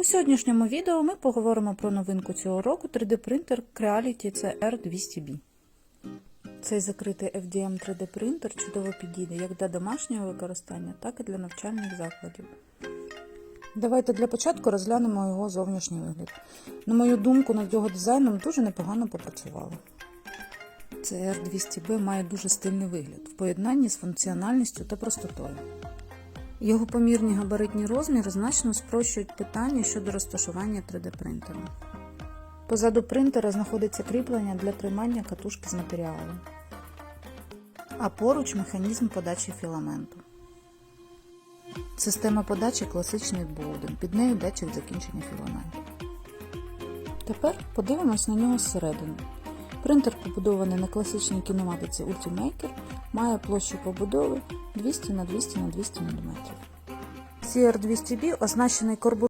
У сьогоднішньому відео ми поговоримо про новинку цього року 3D-принтер Creality CR200B. Цей закритий FDM 3D-принтер чудово підійде як для домашнього використання, так і для навчальних закладів. Давайте для початку розглянемо його зовнішній вигляд. На мою думку, над його дизайном дуже непогано попрацювали. CR200B має дуже стильний вигляд в поєднанні з функціональністю та простотою. Його помірні габаритні розміри значно спрощують питання щодо розташування 3D-принтера. Позаду принтера знаходиться кріплення для тримання катушки з матеріалу, а поруч механізм подачі філаменту. Система подачі класичний болден, під нею датчик закінчення філаменту. Тепер подивимось на нього зсередини. Принтер, побудований на класичній кінематиці Ultimaker, має площу побудови 200 на 200 на 200 мм. CR200B оснащений корбу